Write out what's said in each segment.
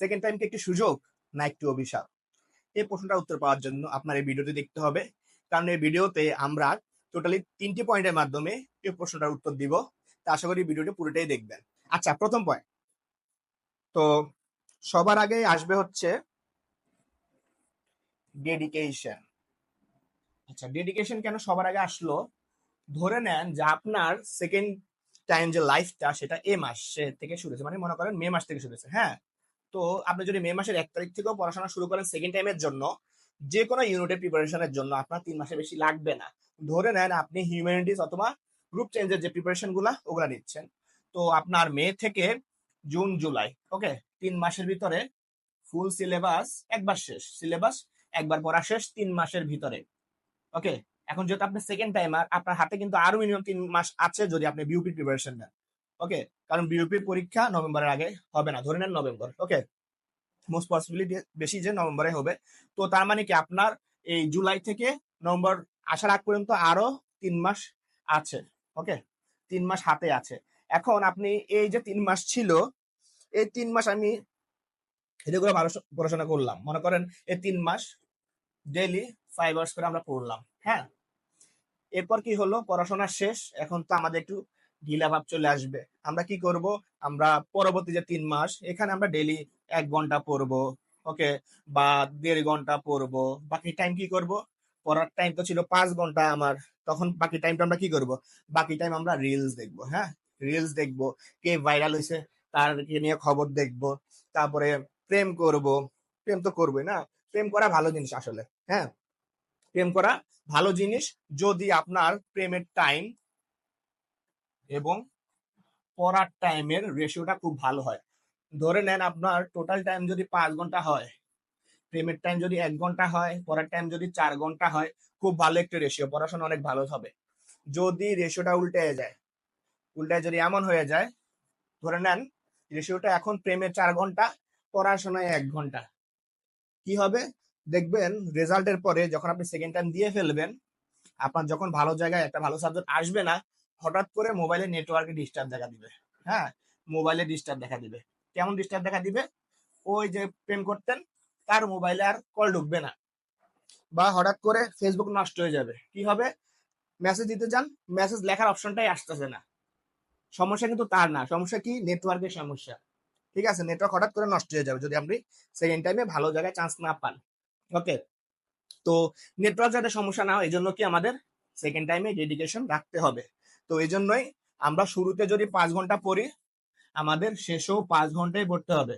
Second time কি একটি সুযোগ? না একটি অভিশাপ। এই প্রশ্নটার উত্তর পাওয়ার জন্য আপনার এই ভিডিওটি দেখতে হবে। কারণ এই ভিডিওতে আমরা টোটালি তিনটি পয়েন্টের মাধ্যমে এই প্রশ্নটার উত্তর দিব। তা আশা করি ভিডিওটি পুরোটাই দেখবেন। আচ্ছা প্রথম পয়েন্ট তো সবার আগে আসবে হচ্ছে ডেডিকেশন আচ্ছা ডেডিকেশন কেন সবার আগে আসলো? ধরে নেন যে আপনার সেকেন্ড টাইম যে লাইফটা সেটা এ মাসে থেকে শুরু হয়েছে। মানে মনে করেন মে মাস থেকে শুরু হয়েছে হ্যাঁ? তো আপনি যদি মে মাসের এক তারিখ থেকেও পড়াশোনা শুরু করেন সেকেন্ড টাইমের জন্য যে কোনো ইউনিটের প্রিপারেশনের জন্য আপনার তিন মাসে বেশি লাগবে না। ধরে নেন আপনি হিউম্যানিটিস অথবা গ্রুপ চেঞ্জের যে প্রিপারেশনগুলা, ওগুলা নিচ্ছেন। তো আপনার মে থেকে জুন জুলাই ওকে তিন মাসের ভিতরে ফুল সিলেবাস একবার শেষ সিলেবাস একবার পড়া শেষ তিন মাসের ভিতরে ওকে এখন যেহেতু আপনি সেকেন্ড টাইমার আপনার হাতে কিন্তু আরও মিনিমাম তিন মাস আছে যদি আপনি বিউপি প্রিপারেশন নেন। ওকে কারণ বিউপির পরীক্ষা নভেম্বরের আগে হবে না, ধরে নেন নভেম্বর ওকে মোস্ট পসিবিলিটি বেশি যে নভেম্বরে হবে। তো তার মানে কি আপনার এই জুলাই থেকে নভেম্বর আসার আগ পর্যন্ত আরও তিন মাস আছে ওকে তিন মাস হাতে আছে। এখন আপনি এই যে তিন মাস ছিল, এই তিন মাস আমি এগুলো পড়াশোনা করলাম। মনে করেন এই তিন মাস ডেইলি ফাইভ আওয়ার্স করে আমরা পড়লাম হ্যাঁ? এরপর কি হলো? পড়াশোনা শেষ, এখন তো আমাদের একটু ঢিলা ভাব চলে আসবে। আমরা কি করব? আমরা পরবর্তী যে তিন মাস, এখানে আমরা ডেলি এক ঘণ্টা পড়ব ওকে বা দেড় ঘণ্টা পড়ব। বাকি টাইম কি করব? পড়ার টাইম তো ছিল পাঁচ ঘণ্টা আমার। তখন বাকি টাইমটা আমরা কি করব? বাকি টাইম আমরা রিলস দেখব হ্যাঁ? রিলস দেখব, কে ভাইরাল হয়েছে তার নিয়ে খবর দেখব, তারপরে প্রেম করব। প্রেম তো করবোই না। প্রেম করা ভালো জিনিস আসলে হ্যাঁ? প্রেম করা ভালো জিনিস যদি আপনার প্রেমের টাইম এবং পড়ার টাইমের রেশিওটা খুব ভালো হয়। ধরে নেন আপনার টোটাল টাইম যদি পাঁচ ঘণ্টা হয়, প্রেমের টাইম যদি এক ঘণ্টা হয়, পড়ার টাইম যদি চার ঘণ্টা হয়, খুব ভালো একটা রেশিও পড়াশোনা অনেক ভালো হবে। যদি রেশিওটা উল্টে যায়, উল্টায় যদি এমন হয়ে যায়, ধরে নেন রেশিওটা এখন প্রেমের চার ঘণ্টা, পড়াশোনায় এক ঘণ্টা। কি হবে? দেখবেন রেজাল্টের পরে যখন আপনি সেকেন্ড টাইম দিয়ে ফেলবেন, আপনার যখন ভালো জায়গায় একটা ভালো সাবজেক্ট আসবে না হঠাৎ করে মোবাইলে নেটওয়ার্কে ডিস্টার্ব দেখা দিবে। হ্যাঁ? মোবাইলে ডিস্টার্ব দেখা দিবে। কেমন ডিস্টার্ব দেখা দিবে? ওই যে প্রেম করতেন, তার মোবাইলে আর কল ঢুকবে না। বা হঠাৎ করে ফেসবুক নষ্ট হয়ে যাবে। কি হবে? মেসেজ দিতে যান মেসেজ লেখার অপশনটাই আসতেছে না। সমস্যা কিন্তু তার না। সমস্যা কি? নেটওয়ার্কের সমস্যা। ঠিক আছে? নেটওয়ার্ক হঠাৎ করে নষ্ট হয়ে যাবে যদি আপনি সেকেন্ড টাইমে ভালো জায়গায় চান্স না পান। ওকে তো নেটওয়ার্ক যাতে সমস্যা না হয় এই জন্য কি আমাদের সেকেন্ড টাইমে ডেডিকেশন রাখতে হবে। তো এই জন্যই আমরা শুরুতে যদি পাঁচ ঘণ্টা পড়ি, আমাদের শেষেও পাঁচ ঘন্টাই পড়তে হবে।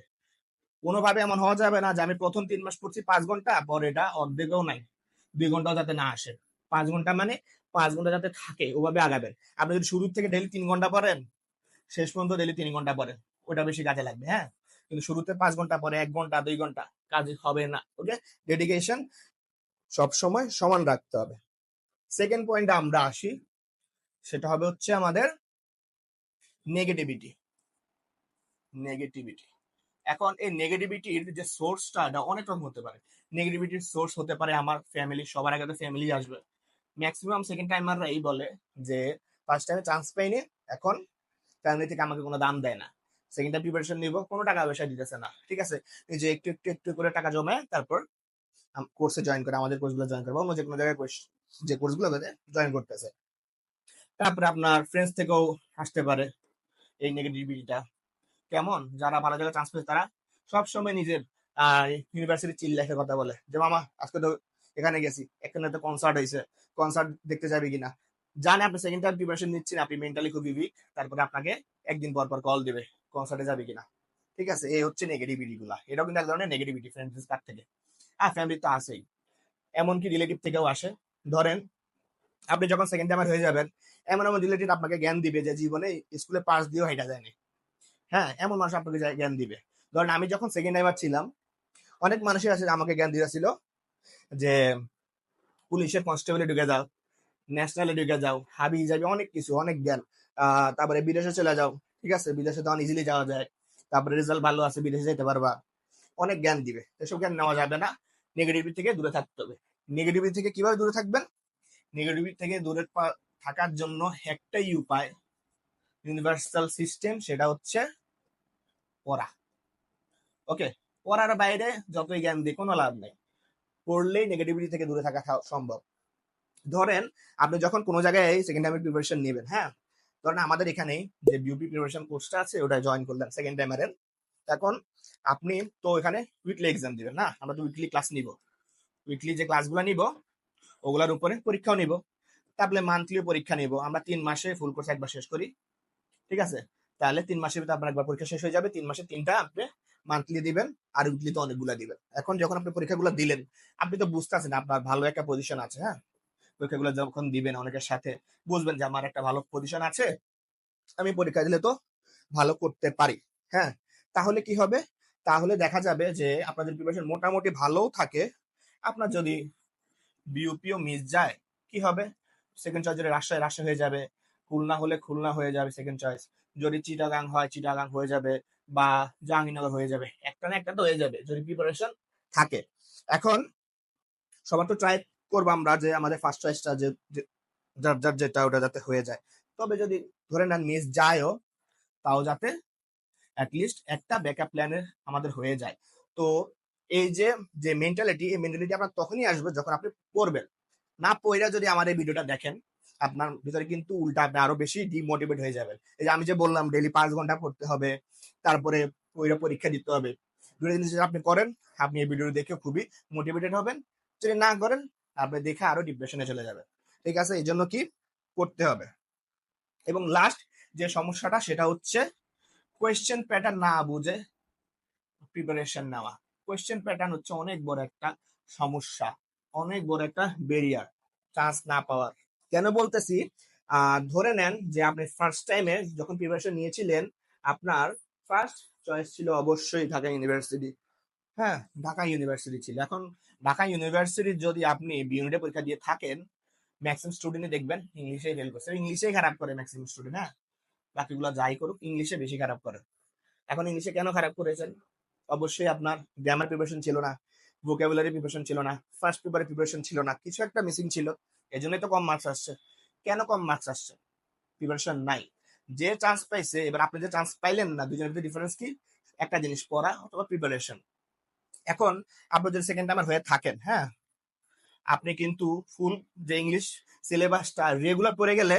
কোনোভাবে এমন হওয়া যাবে না যে আমি প্রথম তিন মাস পড়ছি পাঁচ ঘণ্টা, পরে এটা অর্ধেকও নাই। দুই ঘন্টাও যাতে না আসে। পাঁচ ঘণ্টা মানে পাঁচ ঘণ্টা যাতে থাকে, ওভাবে আগাবেন। আপনি যদি শুরু থেকে ডেলি তিন ঘণ্টা পড়েন, শেষ পর্যন্ত ডেলি তিন ঘণ্টা পড়েন, ওটা বেশি কাজে লাগবে হ্যাঁ? কিন্তু শুরুতে পাঁচ ঘণ্টা পরে এক ঘণ্টা, দুই ঘণ্টা কাজ হবে না, ওকে? ডেডিকেশন সব সময় সমান রাখতে হবে। সেকেন্ড পয়েন্টে আমরা আসি। সেটা হবে হচ্ছে আমাদের নেগেটিভিটি নেগেটিভিটি এখন এই নেগেটিভিটির যে সোর্সটা এটা অনেক রকম হতে পারে। নেগেটিভিটির সোর্স হতে পারে আমার ফ্যামিলি সবার আগে তো ফ্যামিলি আসবে। ম্যাক্সিমাম সেকেন্ড টাইমাররা এই বলে যে ফার্স্ট টাইমে চান্স পাইনি, এখন ফ্যামিলি থেকে আমাকে কোনো দাম দেয় না। সেকেন্ড টাইম প্রিপারেশন নিব, কোনো টাকা পয়সা দিতেছে না, ঠিক আছে? এই যে একটু একটু একটু করে টাকা জমায় তারপর কোর্সে জয়েন করে, আমাদের কোর্সগুলো জয়েন করব। অন্য যে কোনো জায়গায় কোর্স যে কোর্সগুলো জয়েন করতেছে। তারপরে আপনার ফ্রেন্ডস থেকেও আসতে পারে এই নেগেটিভিটিটা কেমন? যারা ভালো জায়গায় চান্স পেয়েছে, তারা সবসময় নিজের ইউনিভার্সিটি চিল লাইফের কথা বলে। যে, মামা, আজকে তো এখানে গেছি, এখানে তো কনসার্ট হয়েছে। কনসার্ট দেখতে যাবে কিনা? জানে আপনি সেকেন্ড টাইম প্রিপারেশন নিচ্ছেন, আপনি মেন্টালি খুবই উইক তারপরে আপনাকে একদিন পর পর কল দিবে কনসার্টে যাবে কিনা। ঠিক আছে? এই হচ্ছে নেগেটিভিটি গুলা এটাও কিন্তু এক ধরনের নেগেটিভিটি ফ্রেন্ডস কার থেকে। আর ফ্যামিলি তো আসেই এমনকি রিলেটিভ থেকেও আসে। ধরেন আপনি যখন সেকেন্ড টাইমার হয়ে যাবেন, এমন এমন রিলেটিভ আপনাকে জ্ঞান দিবে যে জীবনে স্কুলে পাস দিয়েও হাইটা যায়নি। হ্যাঁ এমন মানুষ আপনাকে জ্ঞান দিবে। ধরেন আমি যখন সেকেন্ড টাইমার ছিলাম, অনেক মানুষই আছে আমাকে জ্ঞান দিয়েছিল যে, পুলিশের কনস্টেবলে ঢুকে যাও ন্যাশনালে ঢুকে যাও, হাবি যাবে, অনেক কিছু, অনেক জ্ঞান। তারপরে বিদেশে চলে যাও, ঠিক আছে? বিদেশে তখন ইজিলি যাওয়া যায়। তারপরে রেজাল্ট ভালো আছে, বিদেশে যেতে পারবা। অনেক জ্ঞান দিবে। এসব জ্ঞান নেওয়া যাবে না। নেগেটিভিটি থেকে দূরে থাকতে হবে। নেগেটিভিটি থেকে কীভাবে দূরে থাকবেন? নেগেটিভিটি থেকে দূরে থাকার জন্য একটাই উপায় ইউনিভার্সাল সিস্টেম সেটা হচ্ছে পড়া। ওকে পড়ার বাইরে যতই জ্ঞান দিয়ে কোনো লাভ নেই। পড়লেই নেগেটিভিটি থেকে দূরে থাকা সম্ভব। ধরেন, আপনি যখন কোনো জায়গায় সেকেন্ড টাইমের প্রিপারেশন নেবেন হ্যাঁ? ধরেন আমাদের এখানেই যে বিউপি প্রিপারেশন কোর্সটা আছে, ওটা জয়েন করলেন সেকেন্ড টাইমের এখন আপনি তো এখানে উইকলি এক্সাম দিবেন, না? আমরা তো উইকলি ক্লাস নিব। উইকলি যে ক্লাসগুলো নিব ওগুলোর উপরে পরীক্ষাও নিব। তারপরে মান্থলি পরীক্ষা নিব। আমরা তিন মাসে ফুল কোর্স একবার শেষ করি। ঠিক আছে? তাহলে তিন মাসের ভিতরে আপনার একবার পরীক্ষা শেষ হয়ে যাবে। তিন মাসে তিনটা আপনি মান্থলি দিবেন আর উইকলি তো অনেকগুলা দিবেন। এখন যখন আপনি পরীক্ষাগুলো দিলেন, আপনি তো বুঝতেছেন আপনার ভালো একটা পজিশন আছে হ্যাঁ? পরীক্ষাগুলো যখন দিবেন অনেকের সাথে, বুঝবেন যে আমার একটা ভালো পজিশন আছে, আমি পরীক্ষা দিলে তো ভালো করতে পারি হ্যাঁ? তাহলে কি হবে? তাহলে দেখা যাবে যে আপনাদের প্রিপারেশন মোটামুটি ভালোও থাকে। আপনার যদি বিউপিও মিস যায়, কি হবে? সেকেন্ড চয়েস যদি রাজশাহী রাজশাহী হয়ে যাবে। খুলনা হলে খুলনা হয়ে যাবে সেকেন্ড চয়েস যদি চিটাগাং হয়, চিটাগাং হয়ে যাবে বা জাহাঙ্গীরনগর হয়ে যাবে, একটা না একটা তো হয়ে যাবে, যদি প্রিপারেশন থাকে। এখন সবার তো ট্রাই করব আমরা যে আমাদের ফার্স্ট চয়েসটা যে যার যার যেটা ওটা যাতে হয়ে যায়। তবে যদি ধরে নেন মিস যায়ও, তাও যাতে অ্যাটলিস্ট একটা ব্যাকআপ প্ল্যানের আমাদের হয়ে যায়। তো এই যে যে মেন্টালিটি এই মেন্টালিটি আপনার তখনই আসবে যখন আপনি পড়বেন। না পড়া যদি আমার এই ভিডিওটা দেখেন, আপনার ভিতরে কিন্তু উল্টা আপনি আরও বেশি ডিমোটিভেট হয়ে যাবেন। এই যে আমি যে বললাম ডেলি পাঁচ ঘণ্টা পড়তে হবে, তারপরে ওইটা পরীক্ষা দিতে হবে। দুটো জিনিস আপনি করেন, আপনি এই ভিডিও দেখে খুবই মোটিভেটেড হবেন। যদি না করেন, আপনি দেখে আরও ডিপ্রেশনে চলে যাবেন। ঠিক আছে, এই জন্য কি? করতে হবে। এবং লাস্ট যে সমস্যাটা, সেটা হচ্ছে কোয়েশ্চেন প্যাটার্ন না বুঝে প্রিপারেশন নেওয়া। কোয়েশ্চেন প্যাটার্ন হচ্ছে অনেক বড় একটা সমস্যা, অনেক বড় একটা বেরিয়ার চান্স না পাওয়ার। কেন বলতেছি? ধরে নেন যে আপনি ফার্স্ট টাইমে যখন প্রিপারেশন নিয়েছিলেন, আপনার ফার্স্ট চয়েস ছিল অবশ্যই ঢাকা ইউনিভার্সিটি হ্যাঁ ঢাকা ইউনিভার্সিটি ছিল। এখন ঢাকা ইউনিভার্সিটির যদি আপনি বিউনিটে পরীক্ষা দিয়ে থাকেন ম্যাক্সিমাম স্টুডেন্টই দেখবেন ইংলিশে ফেল করছে। ইংলিশেই খারাপ করে ম্যাক্সিমাম স্টুডেন্ট হ্যাঁ? বাকিগুলো যাই করুক ইংলিশে বেশি খারাপ করে। এখন ইংলিশে কেন খারাপ করেছেন? অবশ্যই আপনার গ্রামার প্রিপারেশন ছিল না ভোকাবুলারি প্রিপারেশন ছিল না ফার্স্ট পেপারে প্রিপারেশন ছিল না, কিছু একটা মিসিং ছিল, এজন্যই তো কম মার্কস আসছে। কেন কম মার্কস আসছে? প্রিপারেশন নাই। যে চান্স পাইছে, এবার আপনি যে চান্স পাইলেন না, দুজনের ভিতরে ডিফারেন্স কি? একটা জিনিস, পড়া অথবা প্রিপারেশন এখন আপনি যদি সেকেন্ড টাইমার হয়ে থাকেন হ্যাঁ আপনি কিন্তু ফুল যে ইংলিশ সিলেবাসটা রেগুলার পড়ে গেলে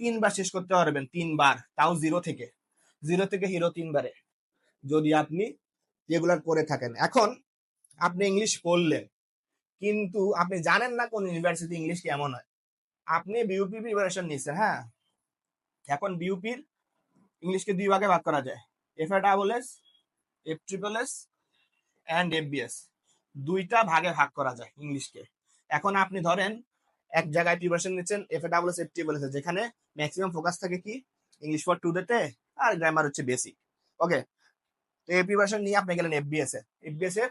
তিনবার শেষ করতে পারবেন, তিনবার, তাও জিরো থেকে। জিরো থেকে হিরো তিনবারে। যদি আপনি রেগুলার করে থাকেন। এখন আপনি ইংলিশ পড়লেন, কিন্তু আপনি জানেন না কোন ইউনিভার্সিটি ইংলিশ কেমন হয়। আপনি বিউপি প্রিপারেশন নিচ্ছেন হ্যাঁ? এখন বিউপির ইংলিশকে দুই ভাগে ভাগ করা যায়। F A double S F triple S and F BS দুইটা ভাগে ভাগ করা যায় ইংলিশকে এখন আপনি ধরেন এক জায়গায় প্রিপারেশন নিচ্ছেন F A double S F triple S যেখানে ম্যাক্সিমাম ফোকাস থাকে কি? ইংলিশ ফর টু তে আর গ্রামার হচ্ছে বেসিক ওকে তো এই প্রিপারেশন নিয়ে আপনি গেলেন এফবিএস এ। এফবিএস এ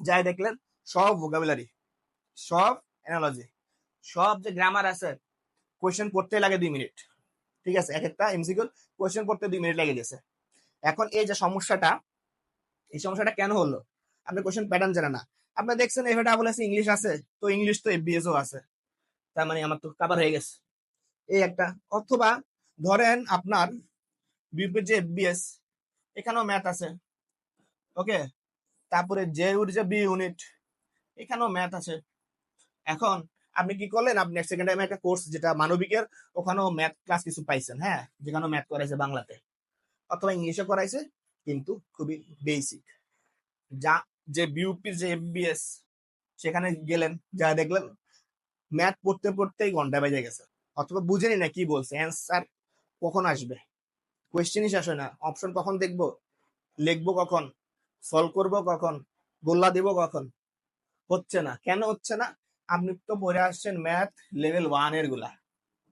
যাই দেখলেন সব ভোকাবুলারি সব অ্যানালজি সব যে গ্রামার আছে কোয়েশ্চেন পড়তে লাগে দুই মিনিট ঠিক আছে? এক একটা এমসিকিউ কোয়েশ্চেন পড়তে দুই মিনিট লেগে গেছে। এখন এই যে সমস্যাটা, এই সমস্যাটা কেন হলো? আপনি কোয়েশ্চেন প্যাটার্ন জানেন না। আপনি দেখছেন এফ ডাবল আছে ইংলিশ আছে, তো ইংলিশ তো এফবিএস ও আছে। তার মানে আমার তো কাবার হয়ে গেছে। এই একটা, অথবা ধরেন আপনার বিপির যে এফবিএস এখানেও ম্যাথ আছে। ওকে তারপরে যে ইউর যে বি ইউনিট এখানেও ম্যাথ আছে। এখন আপনি কি করলেন? আপনি এক সেকেন্ড টাইমে একটা কোর্স যেটা মানবিকের, ওখানেও ম্যাথ ক্লাস কিছু পাইছেন হ্যাঁ? যেখানেও ম্যাথ করাইছে বাংলাতে। অথবা ইংলিশে করাইছে, কিন্তু খুবই বেসিক যা, যে বিউপির যে এফবিএস সেখানে গেলেন, যা দেখলেন ম্যাথ পড়তে পড়তেই ঘণ্টা বেজে গেছে। অথবা বুঝেনি না কি বলছে। অ্যান্সার কখন আসবে? কোয়েশ্চেনই শেষ হয় না। অপশন কখন দেখব? লিখব কখন? সলভ করব কখন? গোল্লা দেবো কখন? হচ্ছে না। কেন হচ্ছে না? আপনি তো পড়ে আসছেন ম্যাথ লেভেল ওয়ানেরগুলা।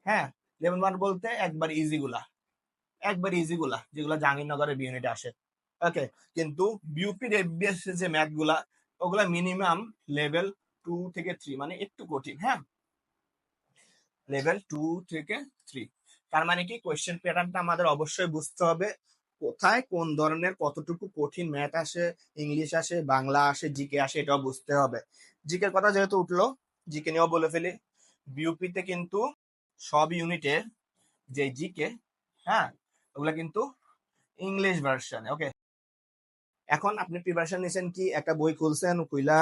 হ্যাঁ? লেভেল ওয়ান বলতে একবার ইজি গুলা। একবার ইজি গুলা, যেগুলা জাহাঙ্গীরনগরের ইউনিটে আসে। ওকে কিন্তু বিউপির এফবিএস যে ম্যাথগুলা, ওগুলা মিনিমাম লেভেল টু থেকে থ্রি মানে একটু কঠিন হ্যাঁ? লেভেল টু থেকে থ্রি তার মানে কি? কোয়েশ্চেন প্যাটার্নটা আমাদের অবশ্যই বুঝতে হবে। কোথায় কোন ধরনের কতটুকু কঠিন ম্যাথ আসে ইংলিশ আসে, বাংলা আসে জিকে আসে, এটাও বুঝতে হবে। জিকের কথা যেহেতু উঠল জিকে নিয়েও বলে ফেলি। বিউপিতে কিন্তু সব ইউনিটে যে জিকে হ্যাঁ ওগুলা কিন্তু ইংলিশ ভার্সন ওকে এখন আপনি প্রিপারেশন নিয়েছেন কি? একটা বই খুলছেন, খুইলা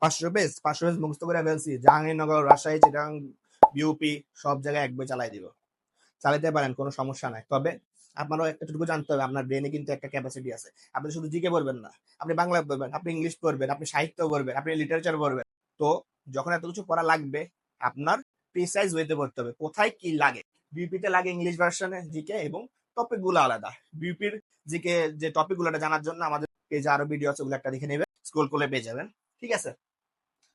পাঁচশো পেজ পাঁচশো পেজ মুখস্থ করে ফেলছি। জাহাঙ্গীরনগর, রাজশাহী চিটাং বিউপি সব জায়গায় এক বই চালাই দিব। চালাতে পারেন, কোনো সমস্যা নাই। তবে আপনারও এতটুকু জানতে হবে, আপনার ব্রেনে কিন্তু একটা ক্যাপাসিটি আছে। আপনি শুধু জিকে পড়বেন না, আপনি বাংলা পড়বেন, আপনি ইংলিশ পড়বেন, আপনি সাহিত্য পড়বেন, আপনি লিটারেচার পড়বেন। তো যখন এত কিছু পড়া লাগবে, আপনার প্রিসাইজ ওয়েতে পড়তে হবে, কোথায় কি লাগে। বিউপিতে লাগে ইংলিশ ভার্সনে জিকে এবং টপিকগুলো আলাদা। বিউপির জিকে যে টপিকগুলো জানার জন্য আমাদের পেজে আরও ভিডিও আছে, ওগুলো একটা দেখে নেবে স্ক্রোল করলে পেয়ে যাবেন। ঠিক আছে?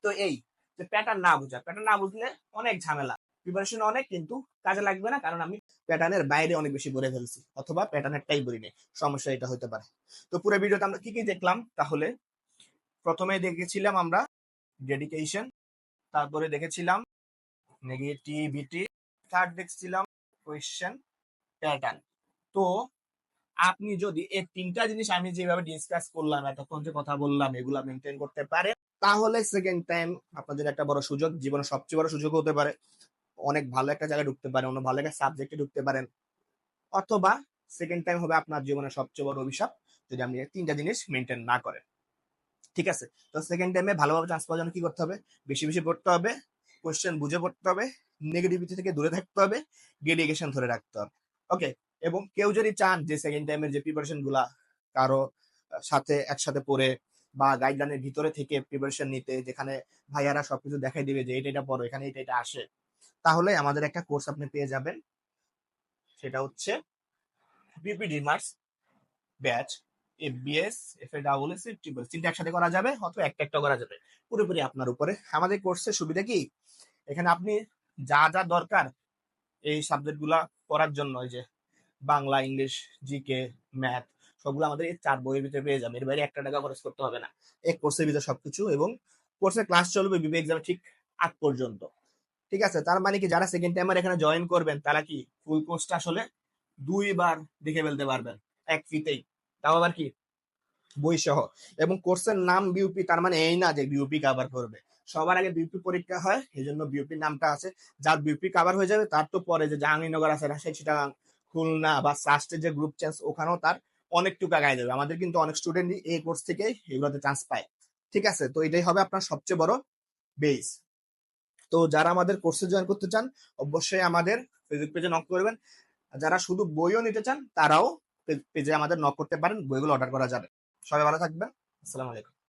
তো এই যে প্যাটার্ন না বুঝা প্যাটার্ন না বুঝলে অনেক ঝামেলা। প্রিপারেশন অনেক কিন্তু কাজে লাগবে না, কারণ আমি প্যাটার্নের বাইরে অনেক বেশি পড়ে ফেলছি, অথবা প্যাটার্নেরটাই বলি নেই সমস্যা এটা হতে পারে। তো পুরো ভিডিওতে আমরা কি কি দেখলাম? তাহলে প্রথমে দেখেছিলাম আমরা ডেডিকেশন তারপরে দেখেছিলাম নেগেটিভিটি থার্ড দেখছিলাম কোয়েশ্চেন প্যাটার্ন তো আপনি যদি এই তিনটা জিনিস আমি যেভাবে ডিসকাস করলাম, এতক্ষণ যে কথা বললাম, এগুলা মেনটেন করতে পারে তাহলে সেকেন্ড টাইম আপনাদের একটা বড় সুযোগ জীবনে সবচেয়ে বড় সুযোগ হতে পারে। অনেক ভালো একটা জায়গায় ঢুকতে পারেন, অন্য ভালো একটা সাবজেক্টে ঢুকতে পারেন। অথবা সেকেন্ড টাইম হবে আপনার জীবনের সবচেয়ে বড় অভিশাপ যদি আপনি তিনটা জিনিস মেনটেন না করেন। ঠিক আছে? তো সেকেন্ড টাইমে ভালোভাবে চান্স পাওয়ার জন্য কি করতে হবে? বেশি বেশি পড়তে হবে কোয়েশ্চেন বুঝে পড়তে হবে নেগেটিভিটি থেকে দূরে থাকতে হবে ডেডিকেশন ধরে রাখতে হবে। ওকে এবং কেউ যদি চান যে সেকেন্ড টাইমের যে প্রিপারেশনগুলা কারও সাথে একসাথে পড়ে বা গাইডলাইনের ভিতরে থেকে প্রিপারেশন নিতে, যেখানে ভাইয়ারা সবকিছু দেখাই দিবে যে এটা এটা পড়ো, এখানে এটা এটা আসে তাহলে আমাদের একটা কোর্স আপনি পেয়ে যাবেন। সেটা হচ্ছে BPD marks batch FBS F A double S triple তিনটা একসাথে করা যাবে অথবা একটা একটা করা যাবে। পুরোপুরি আপনার উপরে। আমাদের কোর্সের সুবিধা কি? এখানে আপনি যা যা দরকার এই সাবজেক্টগুলা পড়ার জন্য যে বাংলা, ইংলিশ জিকে ম্যাথ সবগুলো আমাদের এই চার বইয়ের ভিতরে পেয়ে যাবেন। এর বাইরে একটা টাকা খরচ করতে হবে না। এই কোর্সের ভিতরে সবকিছু এবং কোর্সের ক্লাস চলবে বিবে এক্সাম ঠিক আগ পর্যন্ত। ঠিক আছে? তার মানে কি যারা সেকেন্ড টাইমার এখানে জয়েন করবেন, তারা কি ফুল কোর্সটা আসলে দুইবার দেখে ফেলতে পারবেন, এক ফিতেই। তাও আবার কি? বই সহ। এবং কোর্সের নাম বিউপি তার মানে এই না যে বিউপি কাভার করবে। সবার আগে বিউপি পরীক্ষা হয় এই জন্য বিউপি নামটা আছে। যার বিউপি কাভার হয়ে যাবে, তার তো পরে যে জাহাঙ্গীরনগর আছে রাজশাহী চিটাগাং খুলনা বা সাস্টের যে গ্রুপ চেঞ্জ ওখানেও তার অনেকটুকু আগায় যাবে। আমাদের কিন্তু অনেক স্টুডেন্টই এই কোর্স থেকে এগুলোতে চান্স পায়। ঠিক আছে? তো এটাই হবে আপনার সবচেয়ে বড় বেস তো যারা আমাদের কোর্সে জয়েন করতে চান, অবশ্যই আমাদের ফেসবুক পেজে নক করবেন। যারা শুধু বইও নিতে চান, তারাও পেজে আমাদের নক করতে পারেন, বইগুলো অর্ডার করা যাবে। সবাই ভালো থাকবেন। আসসালামু আলাইকুম।